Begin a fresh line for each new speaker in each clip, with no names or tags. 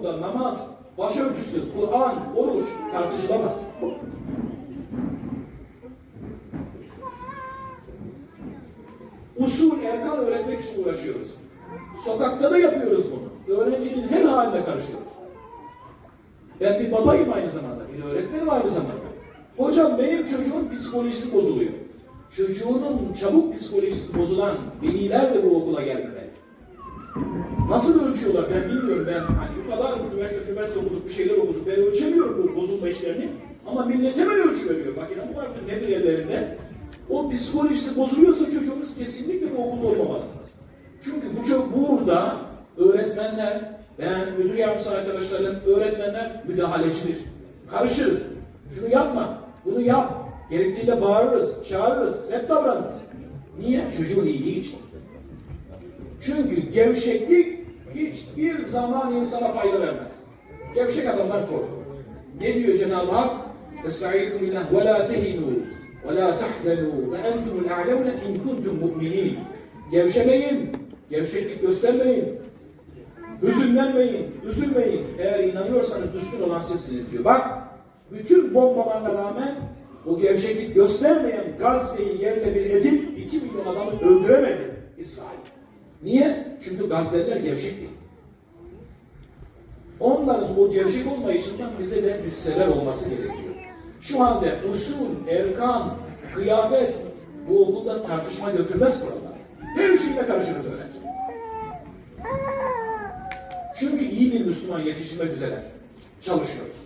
okulunda namaz, başörtüsü, Kur'an, oruç tartışılamaz. Usul, erkan öğretmek için uğraşıyoruz. Sokakta da yapıyoruz bunu. Öğrencinin her haline karışıyoruz. Ben bir babayım aynı zamanda, bir öğretmenim aynı zamanda. Hocam benim çocuğun psikolojisi bozuluyor. Çocuğunun çabuk psikolojisi bozulan veliler de bu okula gelmemeli. Nasıl ölçüyorlar ben bilmiyorum ben hani bu kadar üniversite üniversite okuduk bir şeyler okuduk ben ölçemiyorum bu bozulma işlerini ama millet hemen ölçü veriyor makine vardır nedir ellerinde o psikolojisi bozuluyorsa çocuğunuz kesinlikle bu okulda olmamalısınız. Çünkü bu çok burada öğretmenler ben müdür yardımcısı arkadaşlarım öğretmenler müdahalecidir. Karışırız. Şunu yapma, bunu yap. Gerektiğinde bağırırız, çağırırız, sert davranırız. Niye? Çocuğun iyiliği için. Çünkü gevşeklik hiçbir zaman insana fayda vermez. Gevşek adamlar korkar. Ne diyor Cenab-ı Hak? Estaizu billah ve la tehinu ve la tahzenu ve entumul a'levne in kuntum mu'minin. Gevşemeyin, gevşeklik göstermeyin. Hüzünlenmeyin, üzülmeyin. Eğer inanıyorsanız üstün olan sizsiniz diyor. Bak, bütün bombalarına rağmen o gevşeklik göstermeyen Gazze'yi yerle bir edip 2 milyon adamı öldüremedi. Niye? Çünkü Gazze'liler gevşek değil. Onların o gevşek olmayışından bize de hisseler olması gerekiyor. Şu anda usul, erkan, kıyafet bu okulda tartışma götürmez kurallar. Her şeyle karışırız öğrenci. Çünkü iyi bir Müslüman yetiştirmek üzere çalışıyoruz.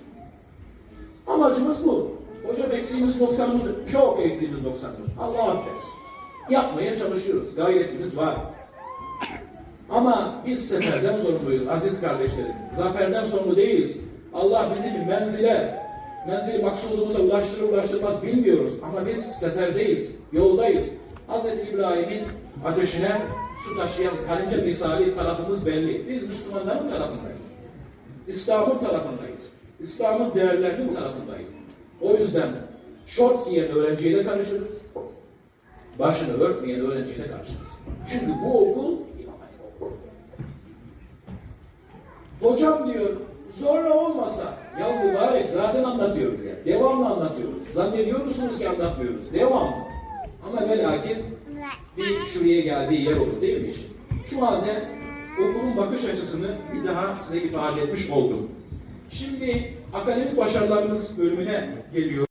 Amacımız bu. Hocam eksiğimiz noksanımız, çok eksiğimiz noksanımız. Allah affetsin. Yapmaya çalışıyoruz. Gayretimiz var. Ama biz seferden sorumluyuz aziz kardeşlerim. Zaferden sorumlu değiliz. Allah bizi bir menzile, menzili maksudumuza ulaştırır ulaştırmaz bilmiyoruz. Ama biz seferdeyiz, yoldayız. Hz. İbrahim'in ateşine su taşıyan karınca misali tarafımız belli. Biz Müslümanların tarafındayız. İslam'ın tarafındayız. İslam'ın değerlerinin tarafındayız. O yüzden şort giyen öğrenciyle karışırız. Başını örtmeyen öğrenciyle karışırız. Çünkü bu okul Hocam diyor zorla olmasa ya mübarek zaten anlatıyoruz ya. Devamlı anlatıyoruz. Zannediyor musunuz ki anlatmıyoruz? Devamlı. Ama ve lakin bir şuraya geldiği yer oldu değil mi işin? Şu halde okulun bakış açısını bir daha size ifade etmiş oldum. Şimdi akademik başarılarımız bölümüne geliyor.